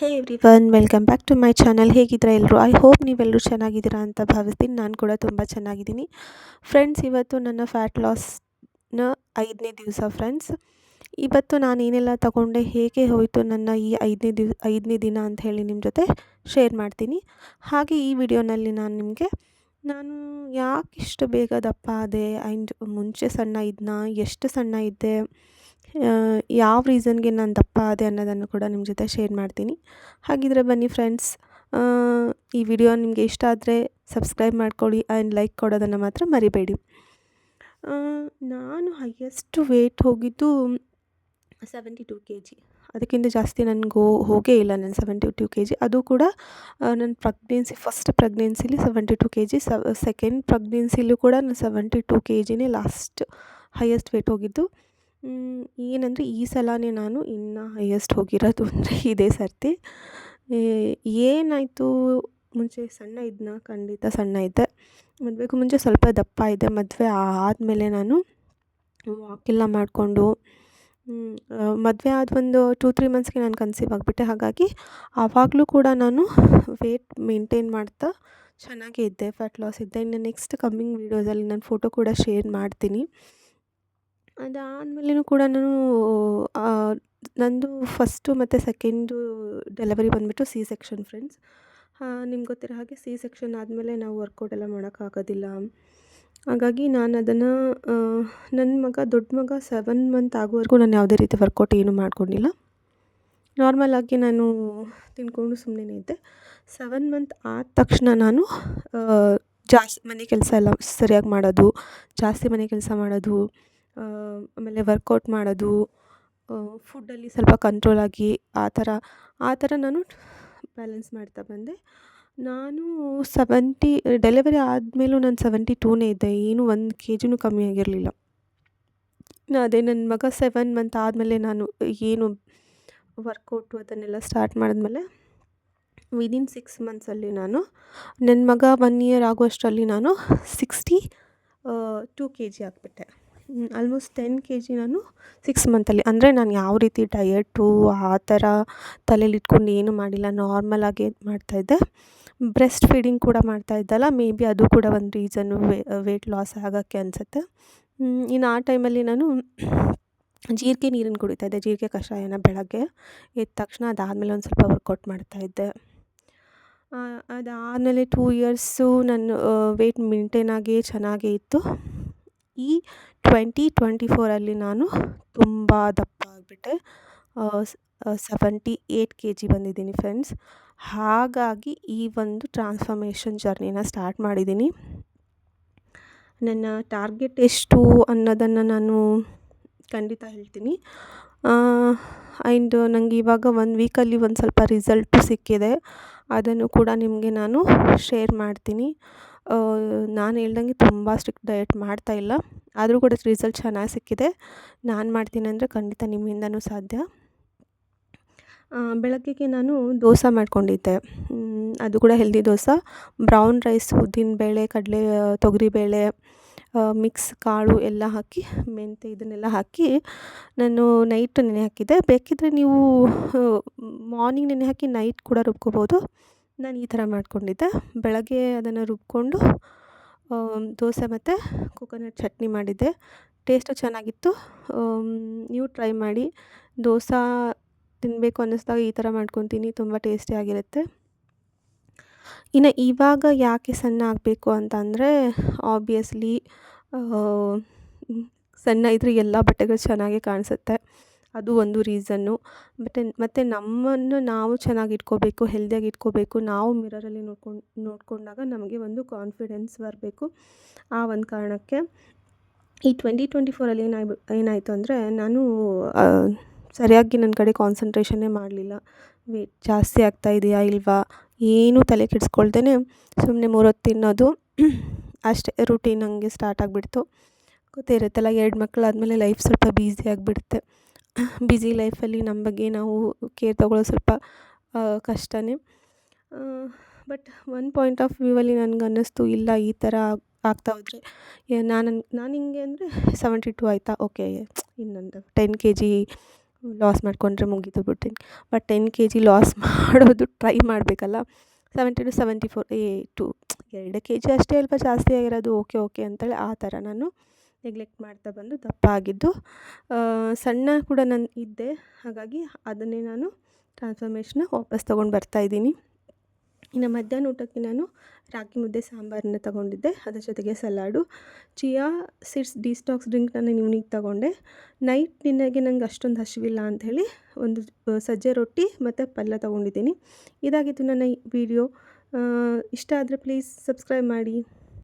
Hey everyone welcome back to my channel. ಹೇಗಿದ್ದೀರಾ ಎಲ್ಲರೂ? I hope ನೀವೆಲ್ಲರೂ ಚೆನ್ನಾಗಿದ್ದೀರಾ ಅಂತ ಭಾವಿಸ್ತೀನಿ. ನಾನು ಕೂಡ ತುಂಬ ಚೆನ್ನಾಗಿದ್ದೀನಿ. ಫ್ರೆಂಡ್ಸ್, ಇವತ್ತು ನನ್ನ ಫ್ಯಾಟ್ ಲಾಸ್ನ ಐದನೇ ದಿವಸ ಫ್ರೆಂಡ್ಸ್. ಇವತ್ತು ನಾನು ಏನೆಲ್ಲ ತಗೊಂಡೆ, ಹೇಗೆ ಹೋಯಿತು ನನ್ನ ಈ ಐದನೇ ದಿವ್, ಐದನೇ ದಿನ ಅಂತ ಹೇಳಿ ನಿಮ್ಮ ಜೊತೆ ಶೇರ್ ಮಾಡ್ತೀನಿ. ಹಾಗೆ ಈ ವಿಡಿಯೋನಲ್ಲಿ ನಾನು ನಿಮಗೆ, ನಾನು ಯಾಕೆ ಇಷ್ಟು ಬೇಗ ದಪ್ಪ ಆದೆ ಆ್ಯಂಡ್ ಮುಂಚೆ ಸಣ್ಣ ಇದ್ನ, ಎಷ್ಟು ಸಣ್ಣ ಇದ್ದೆ ಯಾವ ರೀಸನ್ಗೆ ನಾನು ದಪ್ಪ ಆದೆ ಅನ್ನೋದನ್ನು ಕೂಡ ನಿಮ್ಮ ಜೊತೆ ಶೇರ್ ಮಾಡ್ತೀನಿ. ಹಾಗಿದ್ರೆ ಬನ್ನಿ ಫ್ರೆಂಡ್ಸ್ ಈ ವಿಡಿಯೋ ನಿಮಗೆ ಇಷ್ಟ ಆದರೆ ಸಬ್ಸ್ಕ್ರೈಬ್ ಮಾಡ್ಕೊಳ್ಳಿ ಆ್ಯಂಡ್ ಲೈಕ್ ಕೊಡೋದನ್ನು ಮಾತ್ರ ಮರಿಬೇಡಿ. ನಾನು ಹೈಯೆಸ್ಟ್ ವೆಯ್ಟ್ ಹೋಗಿದ್ದು ಸೆವೆಂಟಿ ಟು ಕೆ ಜಿ ಅದಕ್ಕಿಂತ ಜಾಸ್ತಿ ನನಗೆ ಹೋಗೇ ಇಲ್ಲ ನಾನು ಸೆವೆಂಟಿ ಟು ಕೆ ಜಿ ಅದು ಕೂಡ ನನ್ನ pregnancy first ಪ್ರೆಗ್ನೆನ್ಸಿಲಿ seventy two K G second ಪ್ರೆಗ್ನೆನ್ಸಿಲೂ ಕೂಡ ನಾನು ಸೆವೆಂಟಿ ಟು ಕೆ ಜಿನೇ ಲಾಸ್ಟ್ ಹೈಯೆಸ್ಟ್ ವೆಯ್ಟ್ ಹೋಗಿದ್ದು. ಏನಂದರೆ ಈ ಸಲವೇ ನಾನು ಇನ್ನೂ ಹೈಯೆಸ್ಟ್ ಹೋಗಿರೋದು ಅಂದರೆ ಇದೇ ಸರ್ತಿ. ಏನಾಯಿತು? ಮುಂಚೆ ಸಣ್ಣ ಇದ್ನ, ಖಂಡಿತ ಸಣ್ಣ ಇದ್ದೆ. ಮದುವೆಗೂ ಮುಂಚೆ ಸ್ವಲ್ಪ ದಪ್ಪ ಇದ್ದೆ. ಮದುವೆ ಆದಮೇಲೆ ನಾನು ವಾಕೆಲ್ಲ ಮಾಡಿಕೊಂಡು ಮದುವೆ ಆದ ಒಂದು ಟೂ ತ್ರೀ ಮಂತ್ಸ್ಗೆ ನಾನು ಕನ್ಸೀವ್ ಆಗಿಬಿಟ್ಟೆ. ಹಾಗಾಗಿ ಆವಾಗಲೂ ಕೂಡ ನಾನು ವೇಟ್ ಮೇಂಟೈನ್ ಮಾಡ್ತಾ ಚೆನ್ನಾಗೇ ಇದ್ದೆ. ಫ್ಯಾಟ್ ಲಾಸ್ ಇದ್ದೆ. ಇನ್ನು ನೆಕ್ಸ್ಟ್ ಕಮ್ಮಿಂಗ್ ವೀಡಿಯೋಸಲ್ಲಿ ನಾನು ಫೋಟೋ ಕೂಡ ಶೇರ್ ಮಾಡ್ತೀನಿ. ಅದಾದಮೇಲೆನೂ ಕೂಡ ನಾನು ನಂದು ಫಸ್ಟು ಮತ್ತು ಸೆಕೆಂಡು ಡೆಲಿವರಿ ಬಂದುಬಿಟ್ಟು ಸಿ ಸೆಕ್ಷನ್ ಫ್ರೆಂಡ್ಸ್ ನಿಮ್ಗೆ ಗೊತ್ತಿರೋ ಹಾಗೆ ಸಿ ಸೆಕ್ಷನ್ ಆದಮೇಲೆ ನಾವು ವರ್ಕೌಟ್ ಎಲ್ಲ ಮಾಡೋಕ್ಕಾಗೋದಿಲ್ಲ. ಹಾಗಾಗಿ ನಾನು ಅದನ್ನು ನನ್ನ ಮಗ, ದೊಡ್ಡ ಮಗ ಸೆವೆನ್ ಮಂತ್ ಆಗೋವರೆಗೂ ನಾನು ಯಾವುದೇ ರೀತಿ ವರ್ಕೌಟ್ ಏನೂ ಮಾಡ್ಕೊಂಡಿಲ್ಲ. ನಾರ್ಮಲಾಗಿ ನಾನು ತಿನ್ಕೊಂಡು ಸುಮ್ಮನೆ ಇದ್ದೆ. ಸೆವೆನ್ ಮಂತ್ ಆದ ತಕ್ಷಣ ನಾನು ಜಾಸ್ತಿ ಮನೆ ಕೆಲಸ ಎಲ್ಲ ಸರಿಯಾಗಿ ಮಾಡೋದು, ಜಾಸ್ತಿ ಮನೆ ಕೆಲಸ ಮಾಡೋದು ಆಮೇಲೆ ವರ್ಕೌಟ್ ಮಾಡೋದು ಫುಡ್ಡಲ್ಲಿ ಸ್ವಲ್ಪ ಕಂಟ್ರೋಲಾಗಿ ಆ ಥರ ಆ ಥರ ನಾನು ಬ್ಯಾಲೆನ್ಸ್ ಮಾಡ್ತಾ ಬಂದೆ. ನಾನು ಸೆವೆಂಟಿ ಡೆಲಿವರಿ ಆದಮೇಲೂ ನಾನು ಸೆವೆಂಟಿ ಟೂನೇ ಇದ್ದೆ. ಏನು ಒಂದು ಕೆ ಜಿನೂ ಕಮ್ಮಿ ಆಗಿರಲಿಲ್ಲ. ಅದೇ ನನ್ನ ಮಗ ಸೆವೆನ್ ಮಂತ್ ಆದಮೇಲೆ ನಾನು ಏನು ವರ್ಕೌಟು ಅದನ್ನೆಲ್ಲ ಸ್ಟಾರ್ಟ್ ಮಾಡಿದ್ಮೇಲೆ ವಿದಿನ್ ಸಿಕ್ಸ್ ಮಂತ್ಸಲ್ಲಿ ನಾನು ನನ್ನ ಮಗ ಒನ್ ಇಯರ್ ಆಗುವಷ್ಟರಲ್ಲಿ ನಾನು ಸಿಕ್ಸ್ಟಿ ಟೂ ಕೆ ಜಿ ಆಗಿಬಿಟ್ಟೆ ಆಲ್ಮೋಸ್ಟ್ ಟೆನ್ ಕೆ ಜಿ ನಾನು ಸಿಕ್ಸ್ ಮಂತಲ್ಲಿ ಅಂದರೆ ನಾನು ಯಾವ ರೀತಿ ಡಯಟು ಆ ಥರ ತಲೇಲಿ ಇಟ್ಕೊಂಡು ಏನು ಮಾಡಿಲ್ಲ ಮಾಡ್ತಾ ಮಾಡ್ತಾಯಿದ್ದೆ ಬ್ರೆಸ್ಟ್ ಫೀಡಿಂಗ್ ಕೂಡ ಮಾಡ್ತಾಯಿದ್ದಲ್ಲ ಮೇ ಬಿ ಅದು ಕೂಡ ಒಂದು ರೀಸನ್ನು ವೇಟ್ ಲಾಸ್ ಆಗೋಕ್ಕೆ ಅನಿಸುತ್ತೆ. ಇನ್ನು ಆ ಟೈಮಲ್ಲಿ ನಾನು ಜೀರಿಗೆ ನೀರನ್ನು ಕುಡಿತಾ ಇದ್ದೆ, ಜೀರಿಗೆ ಕಷಾಯನ ಬೆಳಗ್ಗೆ ಎದ್ದ ತಕ್ಷಣ ಅದಾದಮೇಲೆ ಒಂದು ಸ್ವಲ್ಪ ವರ್ಕೌಟ್ ಮಾಡ್ತಾಯಿದ್ದೆ ಅದಾದಮೇಲೆ ಟೂ ಇಯರ್ಸು ನಾನು ವೇಟ್ ಮೇಂಟೈನ್ ಆಗಿ ಚೆನ್ನಾಗೇ ಇತ್ತು. ಈ ಟ್ವೆಂಟಿ ಟ್ವೆಂಟಿ ಫೋರಲ್ಲಿ ನಾನು ತುಂಬ ದಪ್ಪ ಆಗಿಬಿಟ್ಟೆ. ಸೆವೆಂಟಿ ಏಯ್ಟ್ ಕೆ ಜಿ ಬಂದಿದ್ದೀನಿ ಫ್ರೆಂಡ್ಸ್ ಹಾಗಾಗಿ ಈ ಒಂದು ಟ್ರಾನ್ಸ್ಫಾರ್ಮೇಷನ್ ಜರ್ನಿನ ಸ್ಟಾರ್ಟ್ ಮಾಡಿದ್ದೀನಿ. ನನ್ನ ಟಾರ್ಗೆಟ್ ಎಷ್ಟು ಅನ್ನೋದನ್ನು ನಾನು ಖಂಡಿತ ಹೇಳ್ತೀನಿ. ಆ್ಯಂಡ್ ನನಗೆ ಇವಾಗ ಒಂದು ವೀಕಲ್ಲಿ ಒಂದು ಸ್ವಲ್ಪ ರಿಸಲ್ಟು ಸಿಕ್ಕಿದೆ. ಅದನ್ನು ಕೂಡ ನಿಮಗೆ ನಾನು ಶೇರ್ ಮಾಡ್ತೀನಿ. ನಾನು ಹೇಳ್ದಂಗೆ ತುಂಬ ಸ್ಟ್ರಿಕ್ಟ್ ಡಯಟ್ ಮಾಡ್ತಾ ಇಲ್ಲ. ಆದರೂ ಕೂಡ ರಿಸಲ್ಟ್ ಚೆನ್ನಾಗಿ ಸಿಕ್ಕಿದೆ. ನಾನು ಮಾಡ್ತೀನಿ ಅಂದರೆ ಖಂಡಿತ ನಿಮ್ಮಿಂದನೂ ಸಾಧ್ಯ. ಬೆಳಗ್ಗೆಗೆ ನಾನು ದೋಸೆ ಮಾಡ್ಕೊಂಡಿದ್ದೆ. ಅದು ಕೂಡ ಹೆಲ್ದಿ ದೋಸೆ. ಬ್ರೌನ್ ರೈಸ್ ಉದ್ದಿನ ಬೇಳೆ, ಕಡಲೆ ತೊಗರಿಬೇಳೆ ಮಿಕ್ಸ್ ಕಾಳು ಎಲ್ಲ ಹಾಕಿ ಮೆಂತ್ಯ ಇದನ್ನೆಲ್ಲ ಹಾಕಿ ನಾನು ನೈಟ್ ನೆನೆ ಹಾಕಿದ್ದೆ. ಬೇಕಿದ್ದರೆ ನೀವು ಮಾರ್ನಿಂಗ್ ನೆನೆ ಹಾಕಿ ನೈಟ್ ಕೂಡ ರುಬ್ಕೋಬೋದು. ನಾನು ಈ ಥರ ಮಾಡ್ಕೊಂಡಿದ್ದೆ. ಬೆಳಗ್ಗೆ ಅದನ್ನು ರುಬ್ಕೊಂಡು ದೋಸೆ ಮತ್ತು ಕೊಕೊನಟ್ ಚಟ್ನಿ ಮಾಡಿದ್ದೆ. ಟೇಸ್ಟು ಚೆನ್ನಾಗಿತ್ತು. ನೀವು ಟ್ರೈ ಮಾಡಿ. ದೋಸೆ ತಿನ್ನಬೇಕು ಅನ್ನಿಸ್ದಾಗ ಈ ಥರ ಮಾಡ್ಕೊತೀನಿ. ತುಂಬ ಟೇಸ್ಟಿಯಾಗಿರುತ್ತೆ ಇನ್ನು ಇವಾಗ ಯಾಕೆ ಸಣ್ಣ ಆಗಬೇಕು ಅಂತಂದರೆ ಆಬ್ವಿಯಸ್ಲಿ ಸಣ್ಣ ಇದ್ದರೆ ಎಲ್ಲ ಬಟ್ಟೆಗಳು ಚೆನ್ನಾಗೇ ಕಾಣಿಸುತ್ತೆ. ಅದು ಒಂದು ರೀಸನ್ನು. ಮತ್ತು ಮತ್ತು ನಮ್ಮನ್ನು ನಾವು ಚೆನ್ನಾಗಿ ಇಟ್ಕೋಬೇಕು ಹೆಲ್ದಿಯಾಗಿ ಇಟ್ಕೋಬೇಕು, ನಾವು ಮಿರರಲ್ಲಿ ನೋಡ್ಕೊಂಡು, ನೋಡಿಕೊಂಡಾಗ ನಮಗೆ ಒಂದು ಕಾನ್ಫಿಡೆನ್ಸ್ ಬರಬೇಕು. ಆ ಒಂದು ಕಾರಣಕ್ಕೆ ಈ ಟ್ವೆಂಟಿ ಟ್ವೆಂಟಿ ಫೋರಲ್ಲಿ ಏನಾಗ್ಬಿ ಏನಾಯಿತು ಅಂದರೆ ನಾನು ಸರಿಯಾಗಿ ನನ್ನ ಕಡೆ ಕಾನ್ಸಂಟ್ರೇಷನ್ನೇ ಮಾಡಲಿಲ್ಲ. ವೇಟ್ ಜಾಸ್ತಿ ಆಗ್ತಾ ಇದೆಯಾ ಇಲ್ವಾ? ಏನೂ ತಲೆ ಕೆಡಿಸ್ಕೊಳ್ದೇ ಸುಮ್ಮನೆ ಮೂರೊತ್ತು ತಿನ್ನೋದು ಅಷ್ಟೇ ರುಟೀನ್ ಹಂಗೆ ಸ್ಟಾರ್ಟ್ ಆಗಿಬಿಡ್ತು. ಗೊತ್ತೇ ಇರುತ್ತಲ್ಲ, ಎರಡು ಮಕ್ಕಳಾದಮೇಲೆ ಲೈಫ್ ಸ್ವಲ್ಪ ಬ್ಯುಸಿ ಆಗಿಬಿಡುತ್ತೆ. ಬ್ಯುಸಿ ಲೈಫಲ್ಲಿ ನಮ್ಮ ಬಗ್ಗೆ ನಾವು ಕೇರ್ ತೊಗೊಳ್ಳೋದು ಸ್ವಲ್ಪ ಕಷ್ಟವೇ ಬಟ್ ಒನ್ ಪಾಯಿಂಟ್ ಆಫ್ ವ್ಯೂವಲ್ಲಿ ನನ್ಗೆ ಅನ್ನಿಸ್ತು, ಇಲ್ಲ ಈ ಥರ ಆಗ್ತಾ ಹೋದರೆ. ನಾನು ನಾನು ಹಿಂಗೆ ಅಂದರೆ ಸೆವೆಂಟಿ ಟು ಆಯಿತಾ? ಓಕೆ ಇನ್ನೊಂದು ಟೆನ್ ಕೆ ಜಿ ಲಾಸ್ ಮಾಡಿಕೊಂಡ್ರೆ ಮುಗೀತು ಬಿಡ್ತೀನಿ but ten K G loss ಮಾಡೋದು ಟ್ರೈ ಮಾಡಬೇಕಲ್ಲ? ಸೆವೆಂಟಿ ಟು ಸೆವೆಂಟಿ ಫೋರ್ ಏ ಟು ಎರಡು ಕೆ ಜಿ ಅಷ್ಟೇ ಅಲ್ವಾ ಜಾಸ್ತಿ ಆಗಿರೋದು? ಓಕೆ ಓಕೆ ಅಂತೇಳಿ ಆ ಥರ ನಾನು ನೆಗ್ಲೆಕ್ಟ್ ಮಾಡ್ತಾ ಬಂದು ದಪ್ಪ ಆಗಿದ್ದು ಸಣ್ಣ ಕೂಡ ನಾನು ಇದ್ದೆ. ಹಾಗಾಗಿ ಅದನ್ನೇ ನಾನು ಟ್ರಾನ್ಸ್ಫಾರ್ಮೇಷನ್ನ ವಾಪಸ್ ತೊಗೊಂಡು ಬರ್ತಾಯಿದ್ದೀನಿ ಇನ್ನು ಮಧ್ಯಾಹ್ನ ಊಟಕ್ಕೆ ನಾನು ರಾಗಿ ಮುದ್ದೆ, ಸಾಂಬಾರನ್ನ ತೊಗೊಂಡಿದ್ದೆ. ಅದರ ಜೊತೆಗೆ salad, chia seeds, detox drink ನಾನು ಇವ್ನಿಗೆ ತೊಗೊಂಡೆ. ನೈಟ್ ಡಿನ್ನರ್ಗೆ ನಂಗೆ ಅಷ್ಟೊಂದು ಹಸಿವಿಲ್ಲ ಅಂಥೇಳಿ ಒಂದು ಸಜ್ಜೆ ರೊಟ್ಟಿ ಮತ್ತು ಪಲ್ಯ ತೊಗೊಂಡಿದ್ದೀನಿ. ಇದಾಗಿತ್ತು ನನ್ನ ವಿಡಿಯೋ. ಇಷ್ಟ ಆದರೆ ಪ್ಲೀಸ್ ಸಬ್ಸ್ಕ್ರೈಬ್ ಮಾಡಿ.